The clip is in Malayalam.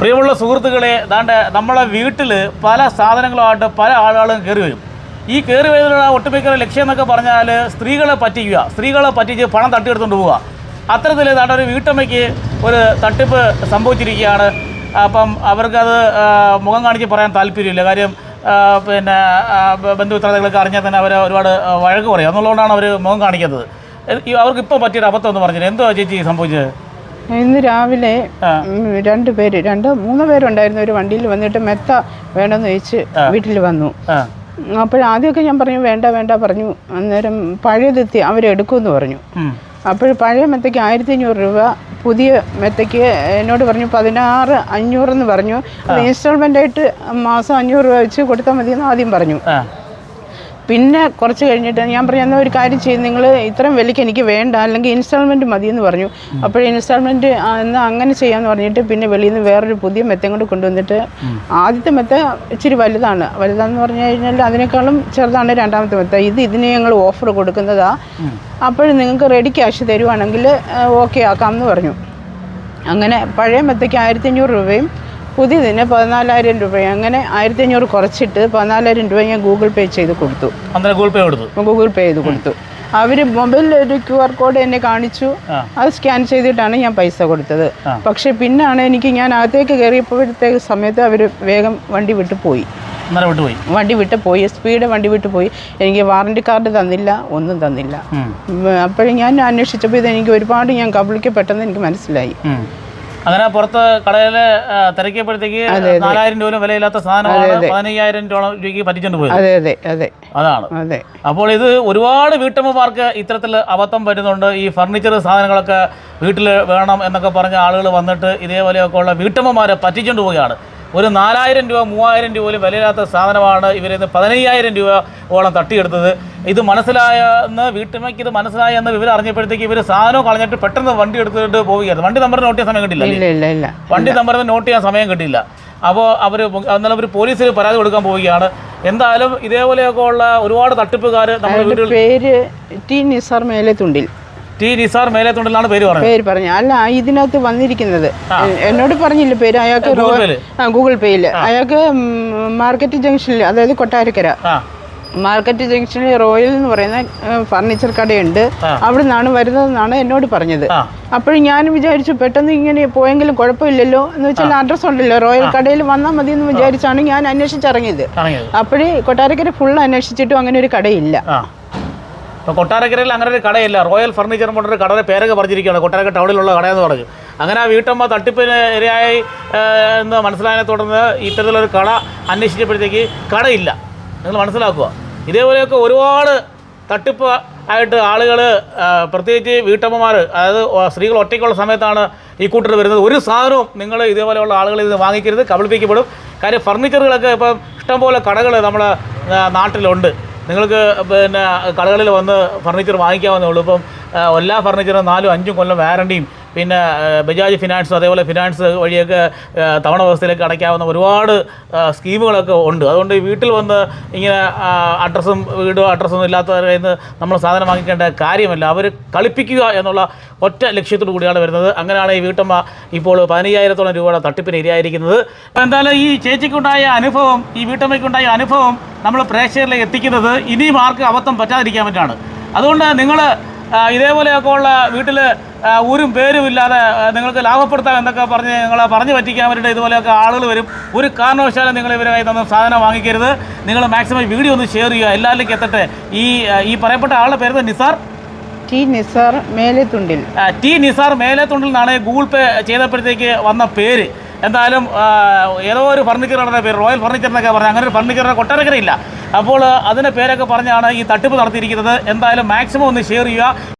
പ്രിയമുള്ള സുഹൃത്തുക്കളെ ദാണ്ട് നമ്മളെ വീട്ടിൽ പല സാധനങ്ങളുമായിട്ട് പല ആളുകളും കയറി വരും. ഈ കയറി വരുന്ന ഒട്ടുമിക്ക ലക്ഷ്യം എന്നൊക്കെ പറഞ്ഞാൽ സ്ത്രീകളെ പറ്റിക്കുക സ്ത്രീകളെ പറ്റിച്ച് പണം തട്ടിയെടുത്തുകൊണ്ട് പോവുക. അത്തരത്തിൽ ഏതാണ്ട് ഒരു വീട്ടമ്മയ്ക്ക് ഒരു തട്ടിപ്പ് സംഭവിച്ചിരിക്കുകയാണ്. അപ്പം അവർക്കത് മുഖം കാണിച്ച് പറയാൻ താല്പര്യമില്ല. കാര്യം പിന്നെ ബന്ധുമിത്രാദികളൊക്കെ അറിഞ്ഞാൽ തന്നെ അവർ ഒരുപാട് വഴക്ക് പറയും. എന്നുള്ളതുകൊണ്ടാണ് അവർ മുഖം കാണിക്കുന്നത്. അവർക്ക് ഇപ്പോൾ പറ്റിയൊരു അബദ്ധം എന്ന് പറഞ്ഞത് എന്തോ ചേച്ചി സംഭവിച്ചത്? ഇന്ന് രാവിലെ രണ്ടു പേര് രണ്ട് മൂന്ന് പേരുണ്ടായിരുന്നു. ഒരു വണ്ടിയിൽ വന്നിട്ട് മെത്ത വേണമെന്ന് ചോദിച്ച് വീട്ടിൽ വന്നു. അപ്പോഴാദ്യമൊക്കെ ഞാൻ പറഞ്ഞു വേണ്ട വേണ്ട പറഞ്ഞു. അന്നേരം പഴയതെത്തി അവരെടുക്കുമെന്ന് പറഞ്ഞു. അപ്പോൾ പഴയ മെത്തയ്ക്ക് ആയിരത്തി അഞ്ഞൂറ് രൂപ പുതിയ മെത്തയ്ക്ക് എന്നോട് പറഞ്ഞു പതിനാറ് അഞ്ഞൂറെന്ന് പറഞ്ഞു. അത് ഇൻസ്റ്റാൾമെന്റ് ആയിട്ട് മാസം അഞ്ഞൂറ് രൂപ വെച്ച് കൊടുത്താൽ മതിയെന്ന് ആദ്യം പറഞ്ഞു. പിന്നെ കുറച്ച് കഴിഞ്ഞിട്ട് ഞാൻ പറഞ്ഞു എന്നാൽ ഒരു കാര്യം ചെയ്യും നിങ്ങൾ ഇത്രയും വിലയ്ക്ക് എനിക്ക് വേണ്ട അല്ലെങ്കിൽ ഇൻസ്റ്റാൾമെന്റ് മതിയെന്ന് പറഞ്ഞു. അപ്പോൾ ഇൻസ്റ്റാൾമെന്റ് എന്നാൽ അങ്ങനെ ചെയ്യാമെന്ന് പറഞ്ഞിട്ട് പിന്നെ വെളിയിൽ നിന്ന് വേറൊരു പുതിയ മെത്തം കൊണ്ട് കൊണ്ടുവന്നിട്ട് ആദ്യത്തെ മെത്ത ഇച്ചിരി വലുതാണ്. വലുതാന്ന് പറഞ്ഞു കഴിഞ്ഞാൽ അതിനേക്കാളും ചെറുതാണ് രണ്ടാമത്തെ മെത്ത. ഇത് ഇതിന് ഞങ്ങൾ ഓഫർ കൊടുക്കുന്നതാണ് അപ്പോൾ നിങ്ങൾക്ക് റെഡി ക്യാഷ് തരുവാണെങ്കിൽ ഓക്കെ ആക്കാമെന്ന് പറഞ്ഞു. അങ്ങനെ പഴയ മെത്തയ്ക്ക് ആയിരത്തി അഞ്ഞൂറ് രൂപയും പുതിയതിന് പതിനാലായിരം രൂപ അങ്ങനെ ആയിരത്തി അഞ്ഞൂറ് കുറച്ചിട്ട് പതിനാലായിരം രൂപ ഞാൻ ഗൂഗിൾ പേ ചെയ്ത് കൊടുത്തു. അന്നേരം ഗൂഗിൾ പേ കൊടുത്തു? ഗൂഗിൾ പേ ചെയ്ത് കൊടുത്തു. അവർ മൊബൈലിൽ ഒരു ക്യു ആർ കോഡ് എന്നെ കാണിച്ചു. അത് സ്കാൻ ചെയ്തിട്ടാണ് ഞാൻ പൈസ കൊടുത്തത്. പക്ഷെ പിന്നാണ് എനിക്ക് ഞാൻ അകത്തേക്ക് കയറിയപ്പോഴത്തേക്ക് സമയത്ത് അവർ വേഗം വണ്ടി വിട്ട് പോയി. വണ്ടി വിട്ട് പോയി. സ്പീഡ് വണ്ടി വിട്ട് പോയി. എനിക്ക് വാറണ്ടി കാർഡ് തന്നില്ല ഒന്നും തന്നില്ല. അപ്പോഴും ഞാൻ അന്വേഷിച്ചപ്പോൾ ഇത് എനിക്ക് ഒരുപാട് ഞാൻ കബളിക്കപ്പെട്ടെന്ന് എനിക്ക് മനസ്സിലായി. അങ്ങനെ പുറത്ത് കടയിൽ തിരക്കിയപ്പോഴത്തേക്ക് നാലായിരം രൂപ വിലയില്ലാത്ത സാധനമാണ് പതിനയ്യായിരം രൂപ രൂപയ്ക്ക് പറ്റിച്ചോണ്ട് പോയത്. അതെ അതെ അതെ. അതാണ്. അതെ. അപ്പോൾ ഇത് ഒരുപാട് വീട്ടമ്മമാർക്ക് ഇത്തരത്തിൽ അബദ്ധം പറ്റുന്നുണ്ട്. ഈ ഫർണിച്ചർ സാധനങ്ങളൊക്കെ വീട്ടിൽ വേണം എന്നൊക്കെ പറഞ്ഞ ആളുകൾ വന്നിട്ട് ഇതേപോലെയൊക്കെ ഉള്ള വീട്ടമ്മമാരെ പറ്റിച്ചുകൊണ്ട് പോവുകയാണ്. ഒരു നാലായിരം രൂപ മൂവായിരം രൂപ പോലും വിലയില്ലാത്ത സാധനമാണ് ഇവരിന്ന് പതിനയ്യായിരം രൂപ ഓളം തട്ടിയെടുത്തത്. ഇത് മനസ്സിലായെന്ന് വീട്ടമ്മയ്ക്ക് ഇത് മനസ്സിലായി എന്ന് വിവരം അറിഞ്ഞപ്പോഴത്തേക്ക് ഇവർ സാധനം കളഞ്ഞിട്ട് പെട്ടെന്ന് വണ്ടി എടുത്തിട്ട് പോവുകയായിരുന്നു. വണ്ടി നമ്പർ നോട്ട് ചെയ്യാൻ സമയം കിട്ടില്ല വണ്ടി നമ്പർ നോട്ട് ചെയ്യാൻ സമയം കിട്ടില്ല അപ്പോൾ അവർ എന്നാലും അവർ പോലീസിൽ പരാതി കൊടുക്കാൻ പോവുകയാണ്. എന്തായാലും ഇതേപോലെയൊക്കെ ഉള്ള ഒരുപാട് തട്ടിപ്പുകാർ നമ്മുടെ വീട്ടിൽ പേര് ടി നിസാർ മേലെത്തുണ്ടിൽ. ടി നിസാർ മേലേത്തുണ്ടെന്നാണ് പേര് പറഞ്ഞത് പേര് പറഞ്ഞു. അല്ല ഇതിനകത്ത് വന്നിരിക്കുന്നത്. എന്നോട് പറഞ്ഞില്ല പേര്? അയാൾക്ക് ഗൂഗിൾ പേയിൽ അയാൾക്ക് മാർക്കറ്റ് ജംഗ്ഷനിൽ അതായത് കൊട്ടാരക്കര. മാർക്കറ്റ് ജംഗ്ഷനിൽ റോയൽ എന്ന് പറയുന്ന ഫർണിച്ചർ കടയുണ്ട്. അവിടെ നിന്നാണ് വരുന്നതെന്നാണ് എന്നോട് പറഞ്ഞത്. അപ്പോഴും ഞാൻ വിചാരിച്ചു പെട്ടെന്ന് ഇങ്ങനെ പോയെങ്കിലും കുഴപ്പമില്ലല്ലോ. എന്ന് വെച്ചാൽ അഡ്രസ്സ് ഉണ്ടല്ലോ. റോയൽ കടയിൽ വന്നാൽ മതി എന്ന് വിചാരിച്ചാണ് ഞാൻ അന്വേഷിച്ചിറങ്ങിയത് അപ്പോഴേ കൊട്ടാരക്കര ഫുൾ അന്വേഷിച്ചിട്ടും അങ്ങനെ ഒരു കടയില്ല. ആ ഇപ്പോൾ കൊട്ടാരക്കരയിൽ അങ്ങനെ ഒരു കടയില്ല. റോയൽ ഫർണിച്ചർ കൊണ്ടൊരു കടയുടെ പേരൊക്കെ പറഞ്ഞിരിക്കുകയാണ്. കൊട്ടാരക്കര ടൗണിലുള്ള കടയെന്ന് പറഞ്ഞു. അങ്ങനെ ആ വീട്ടമ്മ തട്ടിപ്പിന് ഇരയായി എന്ന് മനസ്സിലായതിനെ തുടർന്ന് ഇത്തരത്തിലൊരു കട അന്വേഷിച്ചപ്പോഴത്തേക്ക് കടയില്ല. നിങ്ങൾ മനസ്സിലാക്കുക. ഇതേപോലെയൊക്കെ ഒരുപാട് തട്ടിപ്പ് ആയിട്ട് ആളുകൾ പ്രത്യേകിച്ച് വീട്ടമ്മമാർ അതായത് സ്ത്രീകൾ ഒറ്റയ്ക്കുള്ള സമയത്താണ് ഈ കൂട്ടർ വരുന്നത്. ഒരു സാധനവും നിങ്ങൾ ഇതേപോലെയുള്ള ആളുകളിൽ നിന്ന് വാങ്ങിക്കരുത്. കബളിപ്പിക്കപ്പെടും. കാര്യം ഫർണിച്ചറുകളൊക്കെ ഇപ്പം ഇഷ്ടംപോലെ കടകൾ നമ്മുടെ നാട്ടിലുണ്ട്. നിങ്ങൾക്ക് പിന്നെ കടകളിൽ വന്ന് ഫർണിച്ചർ വാങ്ങിക്കാവുന്നേ ഉള്ളൂ. ഇപ്പം എല്ലാ ഫർണിച്ചറും നാലും അഞ്ചും കൊല്ലം വാറണ്ടിയും പിന്നെ ബജാജ് ഫിനാൻസ് അതേപോലെ ഫിനാൻസ് വഴിയൊക്കെ തവണ വ്യവസ്ഥയിലേക്ക് അടയ്ക്കാവുന്ന ഒരുപാട് സ്കീമുകളൊക്കെ ഉണ്ട്. അതുകൊണ്ട് വീട്ടിൽ വന്ന് ഇങ്ങനെ അഡ്രസ്സും വീടും അഡ്രസ്സൊന്നും ഇല്ലാത്തവരെ നമ്മൾ സാധനം വാങ്ങിക്കേണ്ട കാര്യമല്ല. അവർ കളിപ്പിക്കുക എന്നുള്ള ഒറ്റ ലക്ഷ്യത്തോടു കൂടിയാണ് വരുന്നത്. അങ്ങനെയാണ് ഈ വീട്ടമ്മ ഇപ്പോൾ പതിനയ്യായിരത്തോളം രൂപയുടെ തട്ടിപ്പിന് ഇരയായിരിക്കുന്നത്. എന്തായാലും ഈ ചേച്ചിക്കുണ്ടായ അനുഭവം ഈ വീട്ടമ്മയ്ക്കുണ്ടായ അനുഭവം നമ്മൾ പ്രേക്ഷകരിലേക്ക് എത്തിക്കുന്നത് ഇനിയും ആർക്കും അബദ്ധം പറ്റാതിരിക്കാൻ പറ്റാണ് അതുകൊണ്ട് നിങ്ങൾ ഇതേപോലെയൊക്കെ ഉള്ള വീട്ടിൽ ഒരു പേരും ഇല്ലാതെ നിങ്ങൾക്ക് ലാഭപ്പെടുത്താം എന്നൊക്കെ പറഞ്ഞ് നിങ്ങളെ പറഞ്ഞു പറ്റിക്കാൻ വേണ്ടിയിട്ട് ഇതുപോലെയൊക്കെ ആളുകൾ വരും. ഒരു കാരണവശാലും നിങ്ങൾ ഇവരെ തന്ന സാധനം വാങ്ങിക്കരുത്. നിങ്ങൾ മാക്സിമം വീഡിയോ ഒന്ന് ഷെയർ ചെയ്യുക. എല്ലാവരിലേക്കും എത്തട്ടെ. ഈ ഈ പറയപ്പെട്ട ആളുടെ പേര് നിസാർ? ടി നിസാർ മേലെത്തുണ്ടിൽ. തുണ്ടിൽ ടി നിസാർ മേലെത്തുണ്ടിൽ നിന്നാണ് ഗൂഗിൾ പേ ചെയ്തപ്പോഴത്തേക്ക് വന്ന പേര്. എന്തായാലും ഏതോ ഒരു ഫർണിച്ചറുടെ പേര് റോയൽ ഫർണിച്ചർ എന്നൊക്കെ പറഞ്ഞു അങ്ങനെ ഒരു ഫർണിച്ചറിന്റെ കൊട്ടാരക്കര ഇല്ല അപ്പോൾ അതിന്റെ പേരൊക്കെ പറഞ്ഞാണ് ഈ തട്ടിപ്പ് നടത്തിയിരിക്കുന്നത്. എന്തായാലും മാക്സിമം ഒന്ന് ഷെയർ ചെയ്യുക.